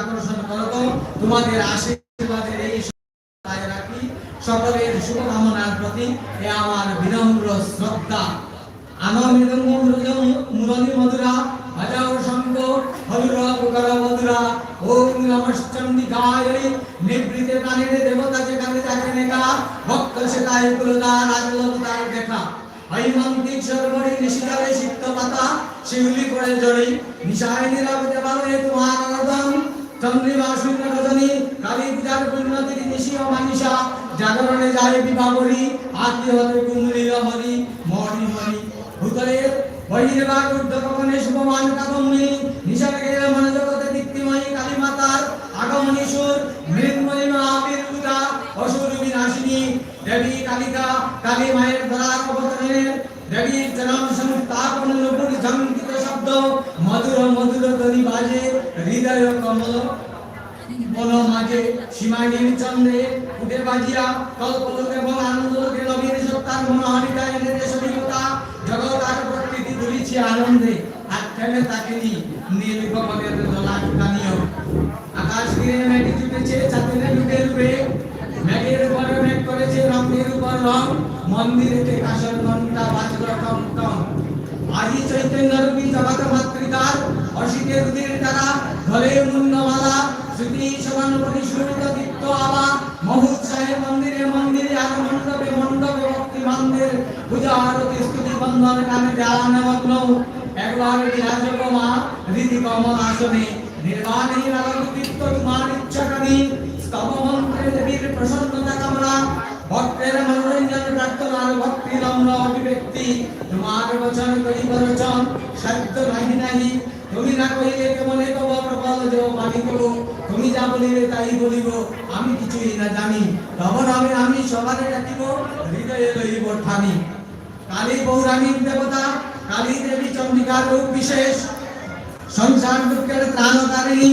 আকর্ষণ করো তো। তোমাদের আশীর্বাদের এই রাখি। সকলের শুভকামনার প্রতি এ আমার বিনম্র শ্রদ্ধা। আনন্দ মুরলী মধুরা ভজাও শঙ্খ পুকর মধুরা। ওম নিবৃতে দেবতা যেখানে যাকে ভক্ত কুলদা দেখা। হৈমন্তিক সিক্ত পাতা, শিউলি করে জড়ি, নিশায় নিরাপদে বালয়ে তোমার চন্দ্রিমা শূন্য রজনী কালী পূজার পূর্ণতির নিশি ও মানিষা জাগরণে যায় বিভাবরী আদি হতে কুমলি হরি মরি হরি ভূতলের বহির্ভাগ ঊর্ধ্বগমনে শুভমান কাদম্বিনী নিশাকে মনোজগতে দীপ্তিময়ী কালী মাতার আগমনী সুর মৃন্ময়ী মহাবীরুদা অসুর বিনাশিনী দেবী কালিকা কালী মায়ের দ্বারা অবতরণের দেবীর চরণ সংস্থাপন নুপুর ঝঙ্কিত শব্দ মধুর মধুর তরি বাজে হৃদয় কমল মন মাঝে সীমাহীন চন্দ্রে উঠে বাজিয়া কল্পলোক এবং আনন্দলোকে নবীন সত্তার মনোহরিতা এনে দেশবিকতা জগৎ আর প্রকৃতি তুলিছি আনন্দে আর থেমে তাকেনি নীল গগনের দোলা টানিও আকাশ ঘিরে জুটেছে চাঁদের লুটে রূপে মেঘের উপরে মেঘ করেছে রঙের উপর রং। মন্দিরেতে কাশর ঘণ্টা বাজল টম টম। আদি চৈতন্য রূপী জগৎ মাতৃকার অসিতে রুদির দ্বারা ধরে মুন্নমালা। শ্রুতি সমান পরিশুরিত দীপ্ত আলা মহুৎসাহে মন্দিরে মন্দিরে, আর মণ্ডপে মণ্ডপে ভক্তি মন্দির পূজা, আরতি, স্তুতি, বন্ধন, কানে ধ্যান, মগ্ন। একবার বিরাজকমা রীতি কমল আসনে। ভক্তের মনোরঞ্জন প্রার্থনার ভক্তি নম্র অভিব্যক্তি তোমার বচন করি বচন সত্য নাহি নাহি তুমি না কহিলে কেমনে তব প্রবল যে মানিব তুমি যা বলিবে তাই বলিব আমি কিছুই না জানি তব নামে আমি সবারে ডাকিব হৃদয়ে লইব ঠানি কালী পৌরাণিক দেবতা কালী দেবী চন্ডিকার রূপ বিশেষ সংসার দুঃখের ত্রাণকারিণী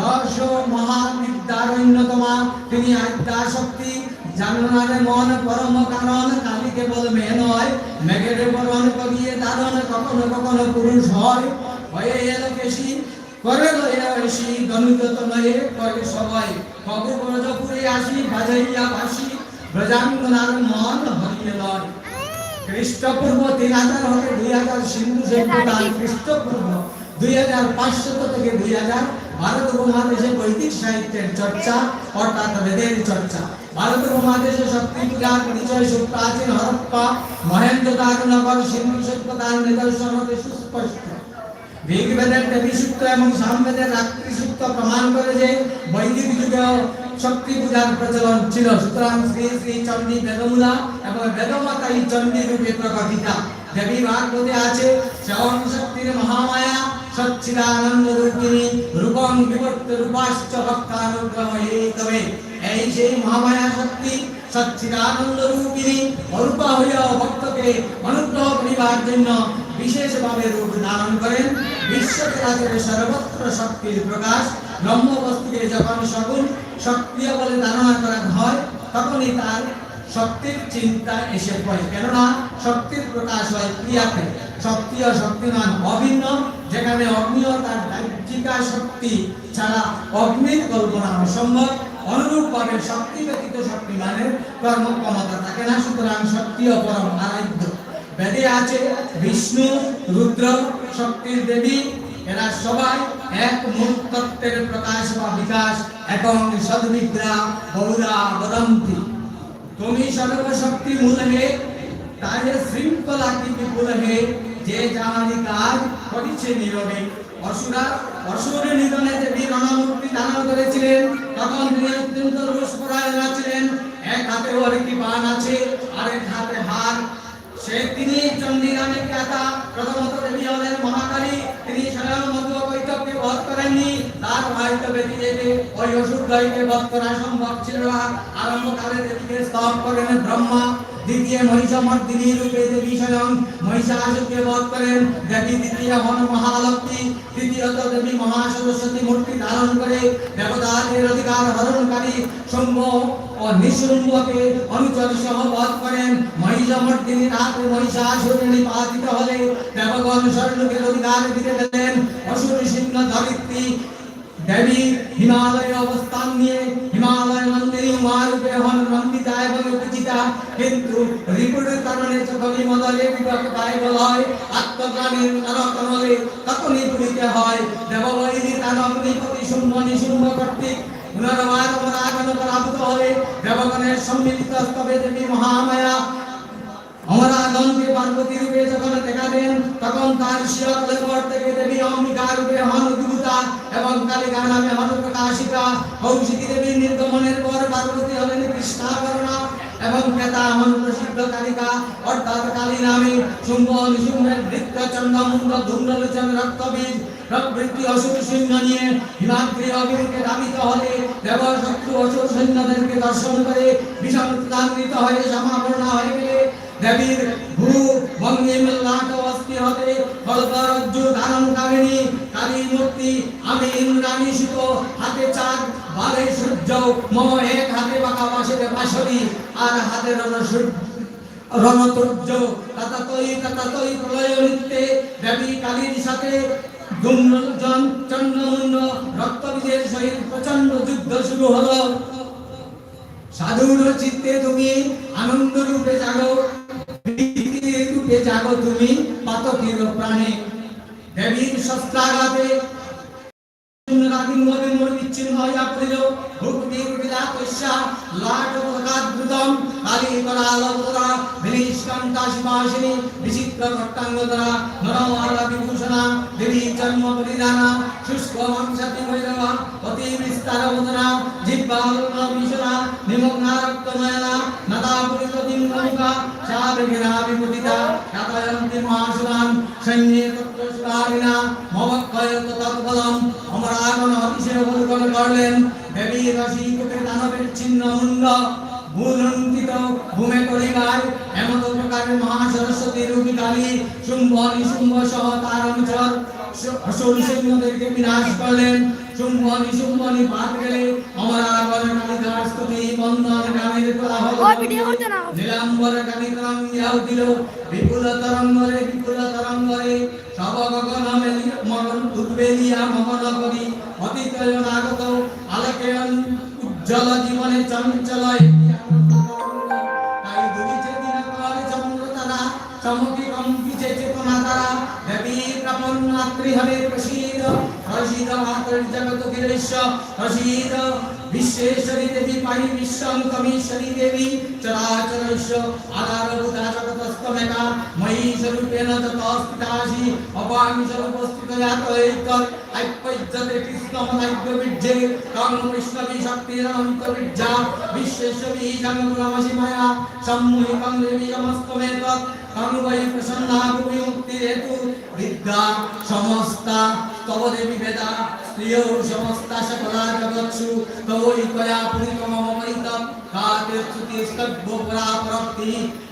দশ মহাবিদ্যার অন্যতমা তিনি আদ্যা শক্তি জাননারে মন পরম কারণ কালী কেবল মেয়ে নয়, মেঘের বরণ করিয়ে দারণ কখনো কখনো পুরুষ হয়। হয়ে এলো কেশি করে লইয়া ঋষি গণিত নয়ে করে সবাই। কবে ব্রজপুরে আসি, বাজাইয়া বাসি ব্রজাঙ্গনার মন হরিয়ে লয়। খ্রিস্টপূর্ব তিন হাজার হতে দুই হাজার সিন্ধু সভ্যতা খ্রিস্টপূর্ব প্রমাণ করে যে বৈদিক যুগেও শক্তি পূজার প্রচলন ছিল। সুতরাং শ্রী শ্রী চণ্ডী বেদমূলা এবং বেদমাতা এই চণ্ডী রূপে প্রকটিতা। দেবী ভাগবতে আছে, শ্রবণ মহামায়া সচ্চিদানন্দ রূপিণী রূপং বিবর্ত রূপাশ্চ ভক্তানুগ্রহ তবে এই সেই মহামায়া শক্তি সচ্চিদানন্দ রূপিণী অরূপা হইয়া ভক্তকে অনুগ্রহ করিবার জন্য বিশেষভাবে রূপ ধারণ করেন। বিশ্ব চরাচরে সর্বত্র শক্তির প্রকাশ। ব্রহ্ম বস্তুকে যখন সগুণ, সক্রিয় বলে ধারণা করা হয়, তখনই তার শক্তির চিন্তা এসে পড়ে। কেননা শক্তির প্রকাশ হয় ক্রিয়াতে। শক্তি ও শক্তিমান অভিন্ন। যেখানে অগ্নি ও তার বাহ্যিকা শক্তি ছাড়া অগ্নির কল্পনা অসম্ভব। অনুরূপভাবে শক্তি ব্যতীত শক্তিমানের কর্মক্ষমতা থাকে না, সুতরাং শক্তি ও পরম আরাধ্য বেদে আছে বিষ্ণু, রুদ্র, শক্তির দেবী। এরা সবাই এক মূল তত্ত্বের প্রকাশ বা বিকাশ এবং সদ্বিদ্রা বহুরা বদন্তি। তুমি সর্বশক্তি মূল হে তাই শৃঙ্খলা কি বিপুল হে যে যাহারি কাজ করিছে নীরবে। অসুরা, অসুর নিধনে দেবী রণমূর্তি ধারণ করেছিলেন, তখন তিনি অত্যন্ত রোষ পরায়ণা ছিলেন এক হাতে ওর কি বান আছে, আরেক হাতে হার। সে তিনি চণ্ডী নামে প্রথমত দেবী হলেন মহাকালী, তিনি স্বয়ং মধু কৈতবকে বধ করেননি ভাইতে বেদি যেতে ওই অসুর দয়কে বধ করা সম্ভব ছিল না। আরম্ভকালে দেবীকে স্তব করেন ব্রহ্মা, দ্বিতীয় মহিষমর্দিনী রূপে দেবী স্বয়ং মহিষাসুরকে বধ করেন। দেবী দ্বিতীয় হন মহালক্ষ্মী, তৃতীয়ত দেবী মহাসরস্বতী মূর্তি ধারণ করে দেবতাদের অধিকার হরণকারী শুম্ভ ও নিঃশুম্ভকে অনুচর সহ বধ করেন। মহিষমর্দিনী রাতে মহিষাসুরে নিপাতিত হলে দেবগণ স্বর্ণকের অধিকার দিতে গেলেন অসুর সিংহ ধরিত্রী দেবী হিমালয়ে অবস্থান নিয়ে হিমালয় মন্দিরে উমারূপে হন নন্দিতা এবং পূজিতা কিন্তু রিপুরের কারণে যখন মদলে বিগত গায়ে বলয় আত্মজ্ঞানের নরকমলে তখনই পুরিতে হয়। দেববৈরী তার অগ্নিপতি শুম্ভ নিশুম্ভ কর্তৃক পুনর্বার অমরাগণ পরাভূত হয়ে দেবগণের সম্মিলিত স্তবে দেবী মহামায়া অমরাগণকে পার্বতী রূপে যখন দেখা দেন তখন তার শিরতলের পর থেকে দেবী অম্বিকা রূপে হন উদ্ভূতা এবং কালিকা নামে হন প্রকাশিকা কৌশিকী দেবীর নির্গমনের পর পার্বতী হলেন কৃষ্ণাবরণা এবং কেতা হন প্রসিদ্ধ কালিকা। অর্থাৎ কালী নামে শুম্ভ নিশুম্ভের বৃত্ত চন্দ্রমুণ্ড, ধূম্রলোচন, রক্তবীজ প্রবৃত্তি অসুর সৈন্য নিয়ে হিমাদ্রি অগ্নিকে ধাবিত হলে দেব শত্রু অসুর সৈন্যদেরকে দর্শন করে বিষম হয়ে হয়ে গেলে দেবীর ভূ ভঙ্গিম লাট অস্থি হতে ফলপরজ্জু ধারণ কামিনী কালী মূর্তি আমি ইন্দ্রাণী সুত হাতে চাঁদ, বালে সূর্য, মম এক হাতে বাঁকা বাঁশের বাঁশরি, আর হাতে রণ সূর্য, রণতুর্য। ততই ততই প্রলয় নৃত্যে দেবী কালীর সাথে দুম্নজন চন্দ্রমুণ্ড, রক্তবীজের সহিত প্রচণ্ড যুদ্ধ শুরু হলো। সাধুর চিত্তে তুমি আনন্দ রূপে জাগো রূপে জাগো তুমি পাতকের প্রাণে। দেবীর শস্ত্রাঘাতে রাতির মধ্যে মোর বিচ্ছিন্ন হইয়া পড়িল ভুক্তির বিলাতস্যা লাট প্রকাদ্রুতম কালী করালবরা বিনিষ্কান্তা শিবাসিনী বিচিত্র ভট্টাঙ্গদরা নরমালা বিভূষণা, দেবী জন্ম পরিধানা শুষ্ক সৈন্যে সুরারিনা মমক্ষয় তৎফলম অমরাগণ অতিশয় অবলোকন করলেন। দেবী রসিককে দানবের ছিন্ন মুন্ড। ভূলঙ্কিত ভূমে করিবার এমত প্রকারের মহা সরস্বতী রূপী কালী শুম্ভ নিশুম্ভ সহ তার অনুচর অসুর সৈন্যদেরকে বিনাশ করলেন। শুম্ভ নিশুম্ভ নিপাত গেলে অমরাগণ কালিদাস স্তুতি বন্দন গানের কোলাহল। ওই ভিডিও করতে না নীলাম্বর কানিতরং ইয়াও দিল। বিপুল তরঙ্গরে বিপুল তরঙ্গরে সব গগন মেলি মগন উদ্বেলিয়া মগন করি অতীত নাগত আলোকে উজ্জ্বল জীবনে চঞ্চল একটি আনন্দ তরঙ্গ। তাই দুরিছে দিনকর চন্দ্র চমকি কম্পিছে চেতনা তারা দেবী প্রপন মাতৃ হরে প্রসীদ প্রসীদ মাতৃ জগত গিরেশ প্রসীদ বিশ্বেশ্বরী দেবী পাহি বিশ্বং তমীশ্বরী দেবী চরাচরস্য আধারভূতা জগতস্তমেকা ময়ী স্বরূপেণ ততস্থিতাসি অপামি স্বরূপস্থিতয়া তৈতর আইপজ্যতে কৃষ্ণমনাইক্য বীর্যে তং বৈষ্ণবী শক্তিরন্ত বীর্যা বিশ্বেশ্বরী জগন্নামসি মায়া সম্মুহিকং দেবী সমস্তমেত তং বৈ প্রসন্না ভূমি মুক্তিরেতু বিদ্যা সমস্তা স্ত্রিয়ৌ সমস্তা সকলা জগৎসু তবৈকয়া পুরিতম মমৈতম কাতির্চ্যুতি স্তব্ধপরা প্রক্তি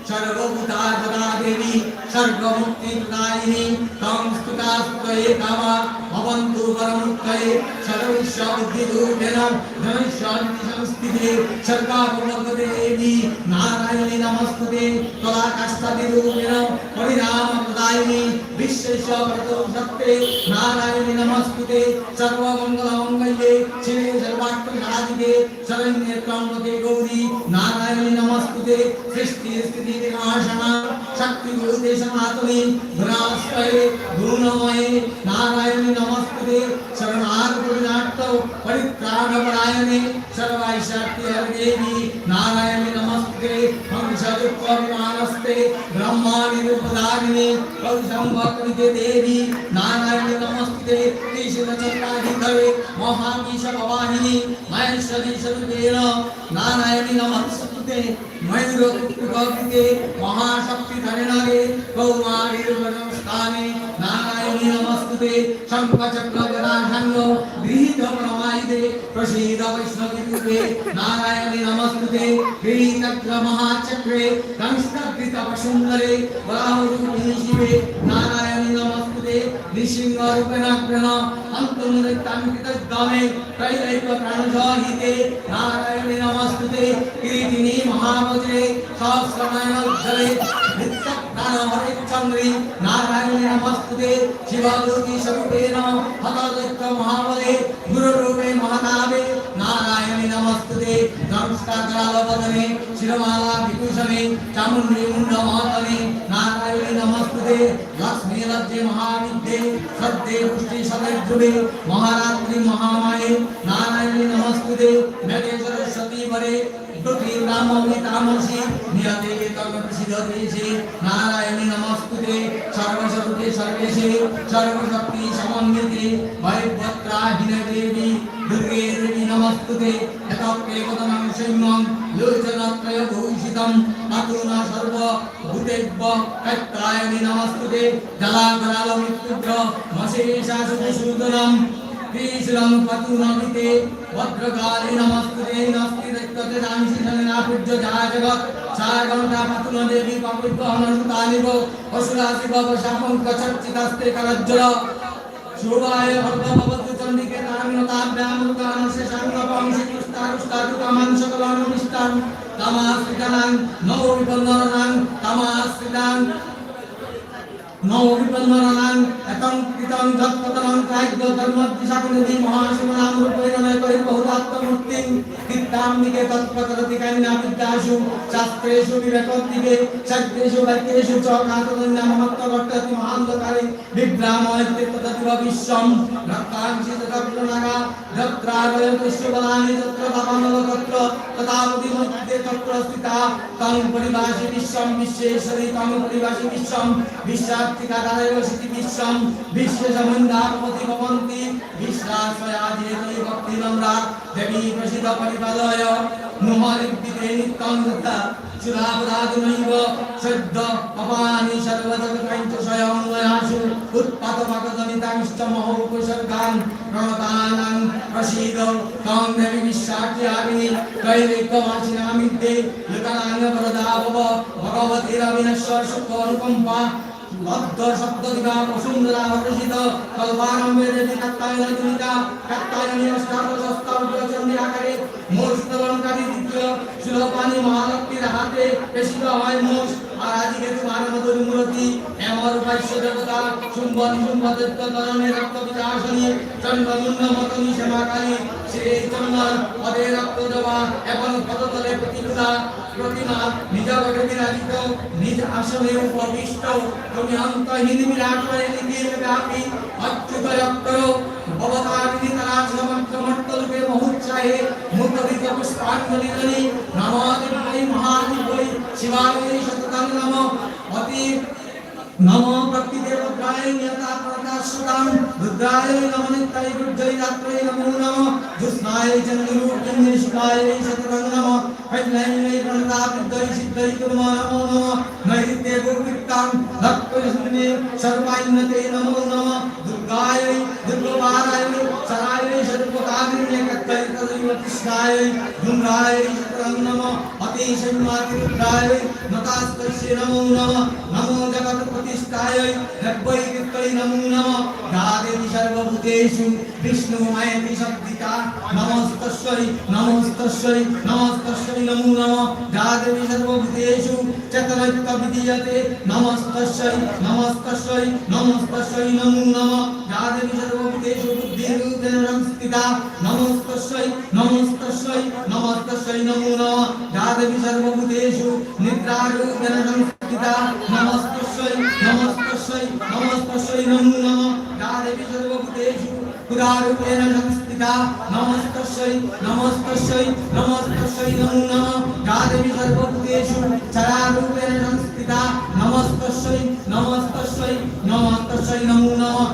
সর্বভূতা জগা দেবী সর্বমুক্তি প্রদায়িনী তং স্তুতা স্তুতয়ে কামা ভবন্তু পরমুক্তয়ে সর্বস্য বুদ্ধিরূপেণ ধনুষ্যান্তি সংস্থিতে সর্বাপমগ্নতে দেবী নারায়ণী নমস্তুতে তলা কাষ্টাদি রূপেণ পরিণাম প্রদায়িনী বিশ্বেশ প্রতো সত্যে নারায়ণী নমস্তুতে সর্বমঙ্গল শিবে সর্বার্থ শরণ্যে ত্রম্বকে গৌরী নারায়ণী নমস্তুতে সৃষ্টি স্থিতি বিনাশনা শক্তি গুরুতে সনাতনী গুণাশ্রয়ে গুণময়ে নারায়ণী নমস্তুতে শরণার পুরুষার্থ পরিত্রাণপরায়ণে সর্বৈশ্বর্য দেবী নারায়ণী নমস্তে হংস দুঃখ বিমানস্তে ব্রহ্মাণি রূপধারিণী কৌশম্ভকৃতে দেবী নারায়ণী নমস্তে ত্রিশূলচক্রাধিধরে মহাকীশ ভবাহিনী মহেশ্বরী স্বরূপেণ मयूर के महाशक्ति धरणागे कौमारी नमस्कार नारायण স্থানে নারায়ণী নমস্তুতে শঙ্খচক্র গদাসঙ্গ গৃহীত প্রমায়িতে প্রসীদ বৈষ্ণবী রূপে নারায়ণী নমস্তুতে গৃহীতগ্র মহাচক্রে কংসকৃত সুন্দরে বরাহরূপিণী শিবে নারায়ণী নমস্তুতে নৃসিংহ রূপেণ প্রেণ অন্তর্নিতামিতদ্দমে ত্রৈলৈক প্রাণজহিতে মহাবজ্রে সহস্রনয়নোজ্জ্বলে নিত্যপ্রাণ হরিচন্দ্রী নারায়ণে নমস্তুতে শিবজ্যোতি স্বরূপেণ হতদৈত্য মহাবলে, গুরুরূপে মহাকাবে নারায়ণে নমস্তুতে নমস্কার বদনে শিরমালা বিকুশনে চামুণ্ডী মুন্ড মহাতনে লক্ষ্মী লজ্জে মহাবিদ্যে শ্রদ্ধে পুষ্টি সদর্যুবে মহারাত্রি মহামায়ে নারায়ণে নমস্তুতে মেঘে সরস্বতী বরে দুটি ব্রাহ্মণী তামসী নিয়তে নারায়ণী নমস্তুতে সর্বস্বরূপে সর্বেশে সর্বশক্তি সমন্বিতে ভয়ভদ্রাহীন দেবী দুর্গে দেবী নমস্তুতে এতকে পদমং সৈন্যং লোচনত্রয় ভূষিতম পাতুনা সর্ব ভূতেভ্য কাত্যায়নী নমস্তুতে জলাকরাল মৃত্যুভ্য মশেষাসুদূতনম ত্রিশূলং পতুনমিতে ভদ্রকালী নমস্তুতে, নস্তি দৈত্যতে দানিশিষণে নাপুজ্য যাহা জগৎ সাগরটা পাতুন দেবী পাপুত্য হনসুতানিব অসুরাশিব বশাপং কচর্চিতাস্তে করজ্জল শুভায় ভদ্রভবতু চন্ডিকে তামিনতাভ্যামুকান শেষাঙ্গপং শ্রীকৃষ্ণারুষ্টাদুকামান সকলানুমিষ্টান তামাশ্রিতানাং নববিবন্দনাং তামাশ্রিতাং নববিবন্দনাং এতং কৃতং যৎপতনং কায়িক ধর্মদিশাকুনিধি মহাশিবনাম রূপৈরণয় করি বহুতাত্মমূর্তিং কীর্তাম্বিকে তৎপ্রকরতি কান্যা বিদ্যাসু, শাস্ত্রেষু বিবেকোদ্দিকে শাস্ত্রেষু বাক্যেষু চ কাতদন্যা মহত্ব ঘটতি মহান্ধকারে বিভ্রাময়তে তদতিব বিশ্বম রক্তাংশি তদপ্রনাগা যত্রাগয় দৃশ্যবলানি তত্র দাবানল তত্র তদাবধি মধ্যে তত্র স্থিতা। তং পরিভাষি বিশ্বম বিশ্বেশ্বরী তং পরিভাষি বিশ্বম বিশ্বার্থিকা দাদৈব সিতি বিশ্বম বিশ্বসমন্দাপতি ভবন্তি বিশ্বাসয়া ভক্তি নম্রা দেবী প্রসিদ্ধ পরিপালয় নিত্যং দত্তা চুরাপরাধুনৈব সদ্য অপানি সর্বজগতৈঞ্চ স্বয়ং ময়াসু উৎপাতমাগজনিতাংশ্চ মহোপসর্গান প্রণতানাং প্রসীদ তং দেবী বিশ্বার্থ্যামি ত্রৈলোক্যমাসিনামিদ্যে লুকানাং বরদাভব ভগবতীরবিনশ্বর সুখ লব্ধ শব্দ দিবা বসুন্ধরা প্রসিদ্ধ কল্পারম্ভে দেবী কাত্তায়ন জনিতা কাত্তায়নী অষ্টাদশ অষ্টাদশ চন্ডী আকারে মোষ দ্বিতীয় সুলপানি মহালক্ষ্মীর হাতে পেশিত হয় মোষ আর আজকে তোমার মধুর মূর্তি এমর বৈশ্য দেবতা শুম্ভ নিশুম্ভ দত্ত রক্ত বিকাশনী চন্দ্র মুন্ড মতনী শ্যামাকালী শ্রী চন্দন পদে রক্ত দেওয়া এবং পদতলে প্রতিভা প্রতিমা নিজ গঠে বিরাজিত, নিজ আসনে উপবিষ্ট। তুমি অন্তহীন বিরাট হয়ে নিখিল ব্যাপী অচ্যুত রক্তর অবতারিণী তারা সমর্থ মর্তলুকে মহুৎসাহে মুক্তদিত পুষ্পাঞ্জলি জনি নমো দেবায় মহাদিবৈ শিবায় শততং নমো অতি নমো প্রকৃতিদেবতায় নিয়তা প্রকাশতাং রুদ্রায় নমো নিত্যায় গুজ্জয় রাত্রে নমো নমো জ্যোৎস্নায় চন্দ্ররূপিণী শিবায় শততং নমো হৈলাই প্রণতা বিদ্যৈ সিদ্ধৈ কুর্ম নমো নমো নৈরিত্যে গুরুকীর্তন ভক্তজনে সর্বাইন্নতে নমো নমো দুর্গায় দুর্গমারায় সরায় সর্বকামিনী কত্তৈ তদৈব কৃষ্ণায় ধূম্রায় শততং নমো অতিশম্মাতিরুদ্রায় নতাস্তস্য নমো নমো নমো জগৎ প্রতিষ্ঠায় নব্বৈ কীর্তৈ নমো নমো যা দেবী সর্বভূতেষু বিষ্ণু মায়েতি শব্দিকা নমস্তস্যৈ নমস্তস্যৈ নমস্তস্যৈ নমো নমো যা দেবী সর্বভূতেষু চেতনৈক্য বিদীয়তে নমস্তস্যৈ নমস্তস্যৈ নমস্তস্যৈ নমো নমো যা দেবী সর্বভূতেষু বুদ্ধিরূপেণ সংস্থিতা নমস্তস্যৈ নমস্তস্যৈ নমস্তস্যৈ নমো নমো যা দেবী সর্বভূতেষু নিদ্রারূপেণ সংস্থিতা নমস্তস্যৈ নমস্তস্যৈ নমস্তস্যৈ নমো নমো যা দেবী সর্বভূতেষু পুরারূপেণ সংস্থিতা নমস্তস্যৈ নমস্তস্যৈ নমস্তস্যৈ নমো নমো যা দেবী সর্বভূতেষু চরারূপেণ সংস্থিতা নমস্তস্যৈ নমস্তস্যৈ নমস্তস্যৈ নমো নমো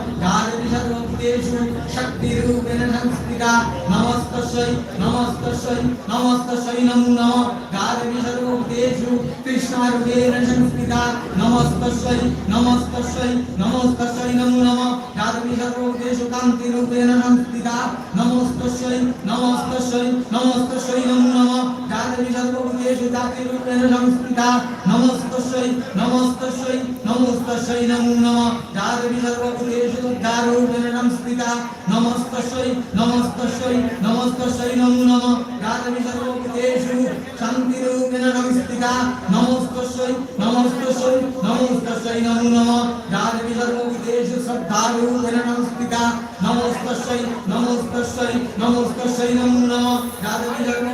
সর্বভূতেষু শক্তিরূপেণ সংস্থিতা নমস্তস্যৈ নমস্তস্যৈ নমস্তস্যৈ নমো নমঃ। গাদেবী সর্বভূতেষু কৃষ্ণারূপেণ সংস্থিতা নমস্তস্যৈ নমস্তস্যৈ নমস্তস্যৈ নমো নমঃ। গাদেবী সর্বভূতেষু কান্তিরূপেণ সংস্থিতা নমস্তস্যৈ নমস্তস্যৈ নমস্তস্যৈ নমো নমঃ। গাদেবী সর্বভূতেষু জাতিরূপেণ সংস্থিতা নমস্তস্যৈ নমস্তস্যৈ নমস্তস্যৈ নমো নমঃ। গাদেবী সর্বভূতেষু উদ্ধারূপেণ সংস্থিতা নমস্তস্যই নমস্তস্যই নমস্তস্যই নমো নম। গাদেবী সর্বভূতেষু শান্তিরূপেণ সংস্থিতা নমস্তস্যই নমস্তস্যই নমস্তস্যই নমো নম। গাদেবী সর্বভূতেষু শ্রদ্ধারূপেণ সংস্থিতা নমস্তস্যই নমস্তস্যই নমস্তস্যই নমো নম। গাদেবী সর্বভূতেষু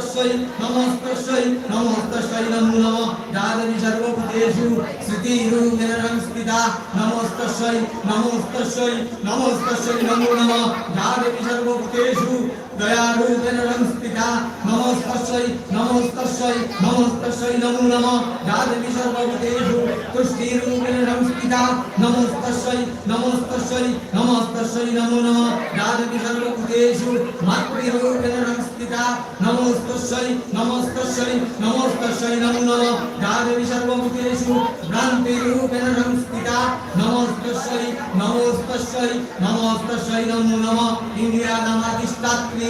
নমস্তস্যৈ নমস্তস্যৈ নমস্তস্যৈ নমো নমঃ গাদেবী সর্বভূতেষু স্মৃতিরূপেণ সংস্থিতা নমস্তস্যৈ নমস্তস্যৈ নমস্তস্যৈ নমো নমঃ গাদেবী সর্বভূতেষু দয়ারূপেণ সংস্থিতা নমস্তস্যৈ নমস্তস্যৈ নমস্তস্যৈ নমো নমঃ। গাদেবী সর্বভূতেষু তুষ্টিরূপেণ সংস্থিতা নমস্তস্যৈ নমস্তস্যৈ নমস্তস্যৈ নমো নমঃ। গাদেবী সর্বভূতেষু মাতৃরূপেণ সংস্থিতা নমস্তস্যৈ নমস্তস্যৈ নমস্তস্যৈ নমো নমঃ। গাদেবী সর্বভূতেষু ভ্রান্তিরূপেণ সংস্থিতা নমস্তস্যৈ নমস্তস্যৈ নমস্তস্যৈ নমো নমঃ। ইন্দিরা নামাদিষ্টাত্রী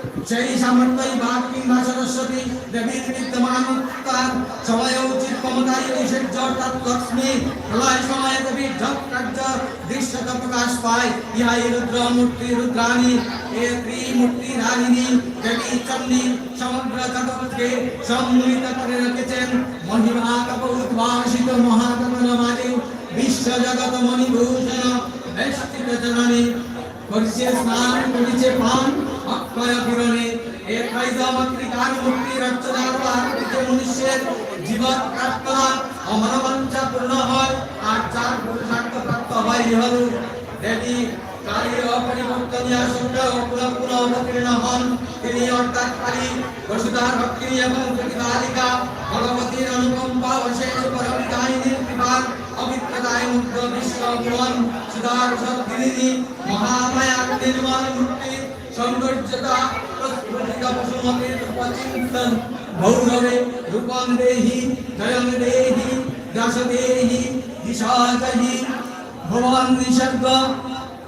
সেই সামর্থ্যই বাঘ কিংবা সরস্বতী দেবীর বিদ্যমান তার সময় উচিত ক্ষমতায় ঐশ্বর্য অর্থাৎ লক্ষ্মী প্রলয় সময়ে দেবীর ঝক কার্য, দৃশ্যত প্রকাশ পায়। ইহাই রুদ্র মূর্তি, রুদ্রাণী। এ ত্রিমূর্তি ধারিণী দেবী চন্ডী, সমগ্র জগৎকে সম্মিলিত করে রেখেছেন। মহিমা কপ উদ্ভাসিত মহাকমল মাঝে বিশ্ব জগৎ মণিভূষণ, বেষ্টিত জননী। করিছে স্নান, করিছে পান। অক্ষয় কিরণে এ খাইদ মাতৃকার জীবন প্রার্থনা পূর্ণ হয়, আর হয় ইহরু দেবী কালী অপরিবর্তনীয় পুনঃ পুনঃ অবতীর্ণ হন। তিনি অর্থাৎ এবং প্রতিপালিকা ভগবতীর অনুকম্পা অশেষ পরমিকাহিনীর কৃপার সুধার সদ্গিরিনী মহামায়া নির্মল মূর্তি। রূপম দেহি জয়ম দেহি যশ দেহি দিশা দেহি ভুবন নিসর্গ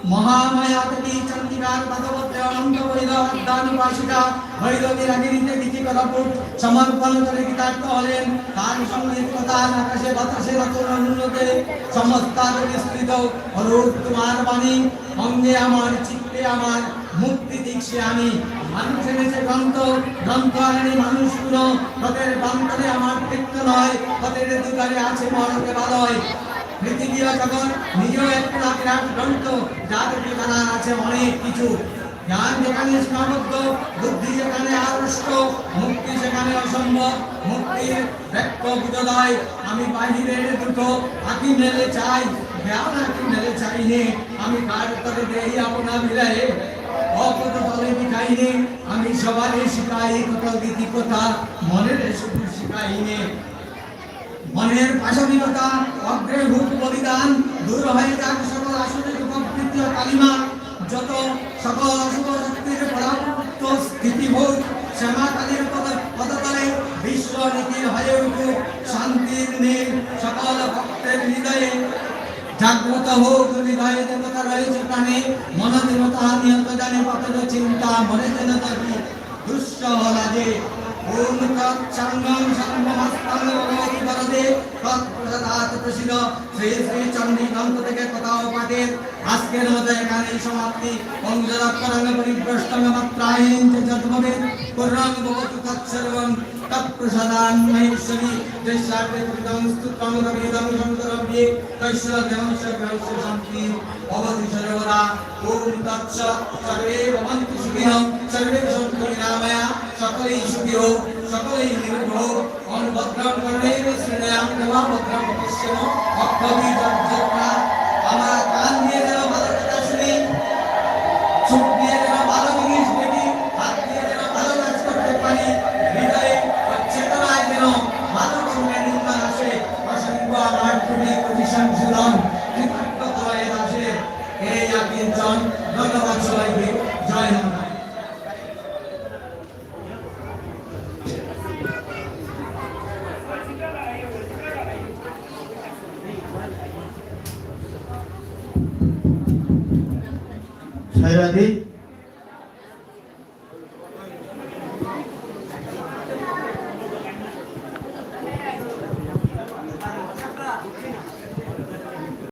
মহামায়া দেবী চন্দিকার ভাগবতে অনন্ত বৈরব দানুবাসিকা ভৈরবী রাগিনীতে গীতি করাপুর সমর্পণ করে গীতার্থ হলেন তার সংগীত প্রদান আকাশে বাতাসে রচন উন্নতে সমস্তার বিস্তৃত অরূপ তোমার বাণী অঙ্গে আমার চিত্তে আমার মুক্তি দিচ্ছে আমি। মানুষ এনেছে গ্রন্থ গ্রন্থ আনেনি মানুষগুলো তাদের বান্তরে আমার কৃত্য নয় তাদের দুধারে আছে মরকে বালয়। নিজেও একটা বিরাট গ্রন্থ যাদের জানার আছে অনেক কিছু। জ্ঞান যেখানে সীমাবদ্ধ, বুদ্ধি যেখানে আড়ষ্ট, মুক্তি সেখানে অসম্ভব। মুক্তির ব্যক্ত আমি বাহিরের দুটো আঁকি মেলে চাই, জ্ঞান আঁকি মেলে চাই আমি কার তরে দেই আপনা অকত তলে বিকাইনে আমি সবারে শিখাই কত গীতি কথা, মনের শুধু শিখাইনে মনের পাশবিকতা অগ্রে ভূত বলিদান, দূর হয়ে যাক সকল আসনের উপকৃত কালিমা। যত সকল অশুভ শক্তির পরাভূত স্থিতিভূত শ্যামা কালীর পদ পদতলে বিশ্ব নীতির হয়ে উঠুক শান্তির নীল, সকল ভক্তের হৃদয়ে। জাগ্রত হোক হৃদয়ে দেবতা রয়েছে প্রাণে মন দেবতা নিয়ত জানে কত চিন্তা, মনে যেন তাকে দুঃসহ লাগে ওম তৎসঙ্গম সর্বমস্তং ভগবতী বরদে তৎপ্রসাদাত প্রসিদ শ্রী শ্রী চণ্ডী গ্রন্থ থেকে কোথাও পাঠের আজকের মতো এখানেই সমাপ্তি। অঙ্গরাক্ষরাঙ্গ পরিভ্রষ্টং মাত্রায়ণ চ যদ্ভবে পুরং ভবতু তৎসর্বং তৎপ্রসাদান মহেশ্বরী। দৃশ্যার্থে কৃতং স্তুতং রবিদং শঙ্করব্যে তৈশ্বর দেবস্য গ্রহস্য শান্তি। ভবতি সর্বদা ওম তৎস। সর্বে ভবন্তু সুখিনঃ সকলেই সুখী হোক। অনুভদ্রম করণের শ্রেণায়াম দেবা ভদ্রম পশ্যম অক্ষবি যজ্ঞা আমার কান দিয়ে যেন ভালো কথা শুনি চোখ দিয়ে যেন ভালো জিনিস দেখি হাত দিয়ে যেন ভালো কাজ করতে পারি হৃদয়ে চেতনায় যেন ভালো সঙ্গে নির্মাণ আসে অসংখ্য আমার কোটি কোটি সংশোধন কৃতজ্ঞতা হয়ে আসে এই আকিঞ্চন ধন্যবাদ সবাইকে।